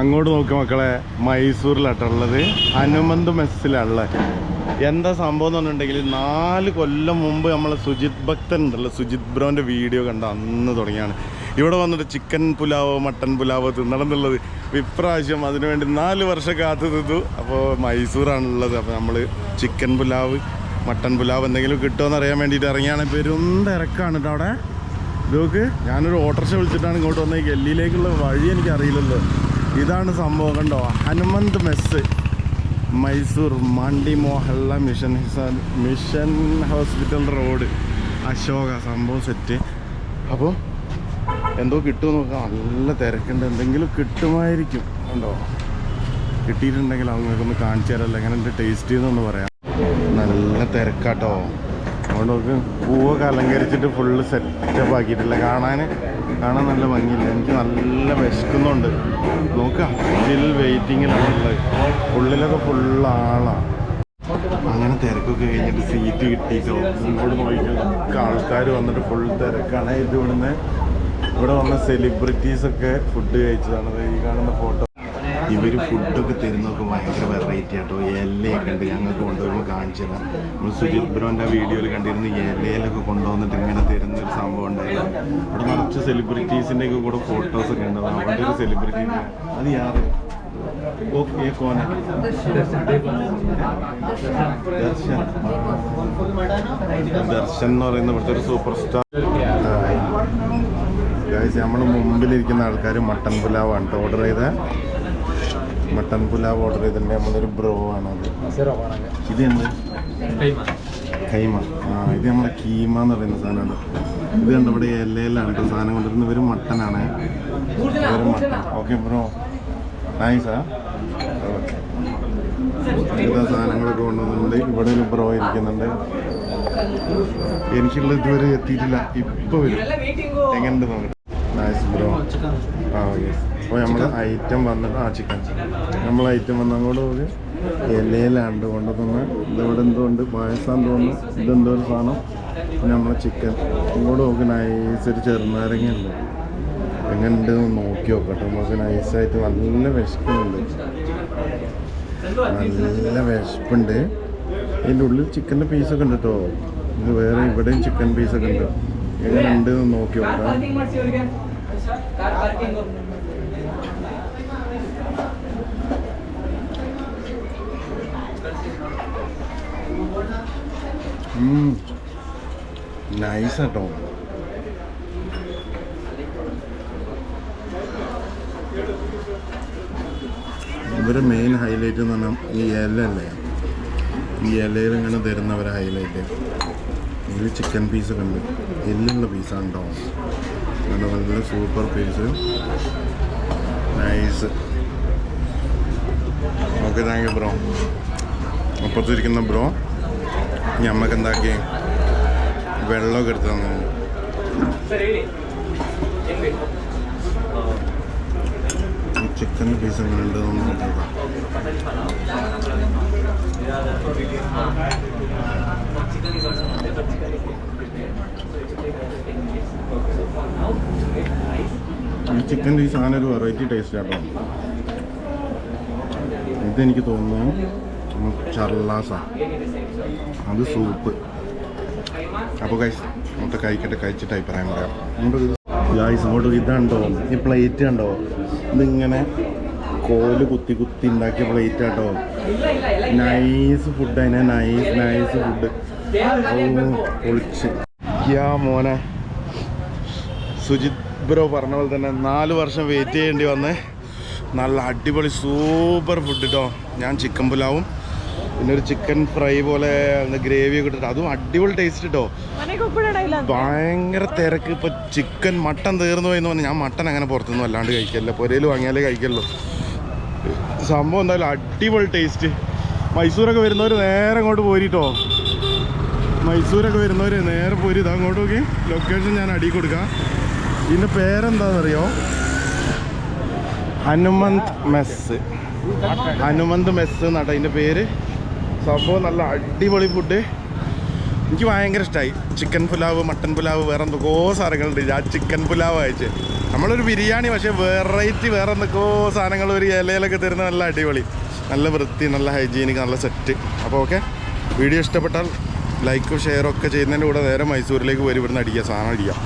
അങ്ങോട്ട് നോക്കി മക്കളെ മൈസൂരിലാട്ടുള്ളത് ഹനുമന്ത് മെസ്സിലുള്ളത് എന്താ സംഭവം എന്ന് പറഞ്ഞിട്ടുണ്ടെങ്കിൽ നാല് കൊല്ലം മുമ്പ് നമ്മളെ സുജിത് ഭക്തൻ ഉണ്ടല്ലോ സുജിത് ബ്രോന്റെ വീഡിയോ കണ്ട അന്ന് തുടങ്ങിയാണ്. ഇവിടെ വന്നിട്ട് ചിക്കൻ പുലാവോ മട്ടൻ പുലാവോ തിന്നണം എന്നുള്ളത് ഇപ്രാവശ്യം അതിനുവേണ്ടി നാല് വർഷം കാത്തു നിന്നു. അപ്പോൾ മൈസൂറാണുള്ളത് അപ്പോൾ നമ്മൾ ചിക്കൻ പുലാവ് മട്ടൻ പുലാവ് എന്തെങ്കിലും കിട്ടുമോ എന്നറിയാൻ വേണ്ടിയിട്ട് ഇറങ്ങിയാണ്. പെരും കേട്ടോ അവിടെ. ഇതൊക്കെ ഞാനൊരു ഓട്ടോറിക്ഷ വിളിച്ചിട്ടാണ് ഇങ്ങോട്ട് വന്നത് ഗല്ലിയിലേക്കുള്ള വഴി എനിക്ക് അറിയില്ലല്ലോ ഇതാണ് സംഭവം കണ്ടോ? Hanumanth mess Mysore Mandi Mohalla mission mission hospital road Ashoka സംഭവം സെറ്റ് അപ്പോൾ എന്തോ കിട്ടുമോ നോക്കാം നല്ല തിരക്കുണ്ട്. എന്തെങ്കിലും കിട്ടുമായിരിക്കും. കണ്ടോ? കിട്ടിയിട്ടുണ്ടെങ്കിൽ അവങ്ങൾക്കൊന്ന് കാണിച്ചു തരാമല്ലോ എങ്ങനെ എന്റെ ടേസ്റ്റ് എന്നൊന്ന് പറയാം. നല്ല തിരക്കാട്ടോ. അതുകൊണ്ട് നമുക്ക് പൂവൊക്കെ അലങ്കരിച്ചിട്ട് ഫുള്ള് സെറ്റപ്പ് ആക്കിയിട്ടില്ല. കാണാൻ കാണാൻ നല്ല ഭംഗിയില്ല. എനിക്ക് നല്ല വിശക്കുന്നുണ്ട്. നോക്കാം സ്റ്റിൽ വെയിറ്റിങ്ങിലാണുള്ളത് ഉള്ളിലൊക്കെ ഫുള്ള് ആളാണ് അങ്ങനെ തിരക്കൊക്കെ കഴിഞ്ഞിട്ട് സീറ്റ് കിട്ടിയിട്ടോ ഇങ്ങോട്ട് നോക്കിയിട്ടൊക്കെ ആൾക്കാർ വന്നിട്ട് ഫുൾ തിരക്കാണ്. ഇത് ഇവിടെ വന്ന സെലിബ്രിറ്റീസൊക്കെ ഫുഡ് കഴിച്ചതാണ്. ഈ കാണുന്ന ഫോട്ടോ ഇവർ ഫുഡൊക്കെ തരുന്നതൊക്കെ ഭയങ്കര വെറൈറ്റി ആട്ടോ. ഇലയൊക്കെ ഉണ്ട്. ഞങ്ങൾക്ക് കൊണ്ടുവരുമ്പോൾ കാണിച്ചു തരാം നമ്മൾ സുജിത് ബ്രോന്റെ വീഡിയോയിൽ കണ്ടിരുന്ന ഇലയിലൊക്കെ കൊണ്ടുവന്നിട്ട് ഇങ്ങനെ തരുന്ന ഒരു സംഭവം ഉണ്ടായിരുന്നു. അവിടെ നിറച്ച് സെലിബ്രിറ്റീസിന്റെ ഒക്കെ കൂടെ ഫോട്ടോസൊക്കെ ഉണ്ട്. അവിടെ ഒരു സെലിബ്രിറ്റി അത് കോന. ദർശൻ. ദർശൻ എന്ന് പറയുന്ന ഇവിടുത്തെ ഒരു സൂപ്പർ സ്റ്റാർ നമ്മൾ മുമ്പിലിരിക്കുന്ന ആൾക്കാർ മട്ടൻ പുലാവാണ് ഓർഡർ ചെയ്ത. മട്ടൻ പുലാവ് ഓർഡർ ചെയ്തിട്ടുണ്ട്. നമ്മളൊരു ബ്രോ ആണ് ആണത് ഇത് എന്ത്? കൈമ. ആ ഇത് നമ്മുടെ കീമ എന്ന് പറയുന്ന സാധനമാണ് ഇത് കണ്ട് ഇവിടെ എല്ലയിലാണ് കേട്ടോ സാധനം കൊണ്ടുവരുന്നത്. ഒരു മട്ടനാണ്. ഒരു മട്ടൻ ഓക്കെ ബ്രോ നൈസാ ഇതാ സാധനങ്ങളൊക്കെ കൊണ്ടുവന്നിട്ടുണ്ട്. ഇവിടെ ഒരു ബ്രോ ഇരിക്കുന്നുണ്ട്. എനിക്കുള്ള ഇതുവരെ എത്തിയിട്ടില്ല. ഇപ്പൊ വരും. എങ്ങനെയുണ്ട് നോക്കട്ടെ നൈസ് ബ്രോ ആ യെസ് അപ്പോൾ നമ്മൾ ഐറ്റം വന്നിട്ട് ആ ചിക്കൻ നമ്മൾ ഐറ്റം വന്ന അങ്ങോട്ട് ഒരു ഇലയിലാണ്ട് കൊണ്ടുവന്ന് ഇതിവിടെ എന്തുകൊണ്ട് പായസം തോന്നുന്നു ഇതെന്തോ ഒരു സാധനം. പിന്നെ നമ്മളെ ചിക്കൻ ഇങ്ങോട്ട് നോക്കി നൈസ് ഒരു ചെറുനാരങ്ങ ഉണ്ട് എങ്ങനെയുണ്ട് നോക്കി നോക്കട്ടെ. നമുക്ക് നൈസായിട്ട് നല്ല വിശക്കുന്നുണ്ട് നല്ല വിശപ്പുണ്ട്. ഇതിന്റെ ഉള്ളിൽ ചിക്കന്റെ പീസൊക്കെ ഉണ്ട് കേട്ടോ ഇത് വേറെ ഇവിടെയും ചിക്കൻ പീസൊക്കെ ഉണ്ട്. എങ്ങനെയുണ്ട് നോക്കാം നൈസ് കേട്ടോ ഇവരെ മെയിൻ ഹൈലൈറ്റ് എന്ന് പറഞ്ഞാൽ ഈ ഇല അല്ലേ ഈ ഇലയിൽ ഇങ്ങനെ തരുന്നവരെ ഹൈലൈറ്റ് ഇതിൽ ചിക്കൻ പീസൊക്കെ ഉണ്ട്. എല്ലുള്ള പീസാണ് കേട്ടോ നല്ല നല്ല super piece nice okay thank you bro അപ്പുറത്തിരിക്കുന്ന bro ഞമ്മക്ക് എന്താക്കി? വെള്ളമൊക്കെ എടുത്ത് തന്നു. ചിക്കൻ പീസ് എങ്ങനെയുണ്ട് നോക്കാം ഈ ചിക്കന്റെ ഈ സാധനം ഒരു വെറൈറ്റി ടേസ്റ്റ് ആട്ടോ. ഇതെനിക്ക് തോന്നുന്നു ചർലാസ. അത് സൂപ്പ് അപ്പോൾ കഴിച്ച് അങ്ങോട്ട് കഴിക്കട്ടെ കഴിച്ചിട്ട് അഭിപ്രായം പറയാം. ഗായ്സ് അങ്ങോട്ട് ഇതുണ്ടോ? ഈ പ്ലേറ്റ് ഉണ്ടോ ഇതിങ്ങനെ കോൽ കുത്തി കുത്തി ഉണ്ടാക്കിയ പ്ലേറ്റ് ആട്ടോ. നൈസ് ഫുഡ് അതിനെ നൈസ് നൈസ് ഫുഡ് പൊളിച്ച്. മോനെ. സുജിത് ബ്രോ പറഞ്ഞ പോലെ തന്നെ നാല് വർഷം വെയിറ്റ് ചെയ്യേണ്ടി വന്ന്. നല്ല അടിപൊളി സൂപ്പർ ഫുഡ് കേട്ടോ ഞാൻ ചിക്കൻ പുലാവും പിന്നെ ഒരു ചിക്കൻ ഫ്രൈ പോലെ ഗ്രേവി ഒക്കെ ഇട്ടിട്ട് അതും അടിപൊളി ടേസ്റ്റ് കേട്ടോ ഭയങ്കര തിരക്ക്. ഇപ്പൊ ചിക്കൻ മട്ടൻ തീർന്നു പോയി എന്ന് പറഞ്ഞാൽ ഞാൻ മട്ടൻ അങ്ങനെ പുറത്തുനിന്നും അല്ലാണ്ട് കഴിക്കല്ല പുരയിൽ വാങ്ങിയാലേ കഴിക്കല്ലോ സംഭവം എന്തായാലും അടിപൊളി ടേസ്റ്റ് മൈസൂരൊക്കെ വരുന്നവർ നേരെ അങ്ങോട്ട് പോരിട്ടോ. മൈസൂരൊക്കെ വരുന്നവർ നേരെ പോരി. ഇതാ അങ്ങോട്ട് നോക്കി. ലൊക്കേഷൻ ഞാൻ അടി കൊടുക്കാം. ഇതിന്റെ പേരെന്താണെന്നറിയോ ഹനുമന്ത് മെസ്സ് ഹനുമന്ത് മെസ്സ് എന്നാട്ടോ ഇതിന്റെ പേര്. സംഭവം നല്ല അടിപൊളി ഫുഡ് എനിക്ക് ഭയങ്കര ഇഷ്ടമായി ചിക്കൻ പുലാവ് മട്ടൻ പുലാവ് വേറെ എന്തൊക്കെയോ സാധനങ്ങളുണ്ട്. ആ ചിക്കൻ പുലാവ് അയച്ച് നമ്മളൊരു ബിരിയാണി പക്ഷേ വെറൈറ്റി വേറെ എന്തൊക്കെയോ സാധനങ്ങൾ ഒരു ഇലയിലൊക്കെ തരുന്ന നല്ല അടിപൊളി. നല്ല വൃത്തി നല്ല ഹൈജീനിക് നല്ല സെറ്റ് അപ്പോൾ ഓക്കെ വീഡിയോ ഇഷ്ടപ്പെട്ടാൽ ലൈക്കും ഷെയറും ഒക്കെ ചെയ്യുന്നതിന്റെ കൂടെ നേരെ മൈസൂരിലേക്ക് പോയി ഇവിടുന്ന് അടിക്കുക സാധനം അടിക്കാം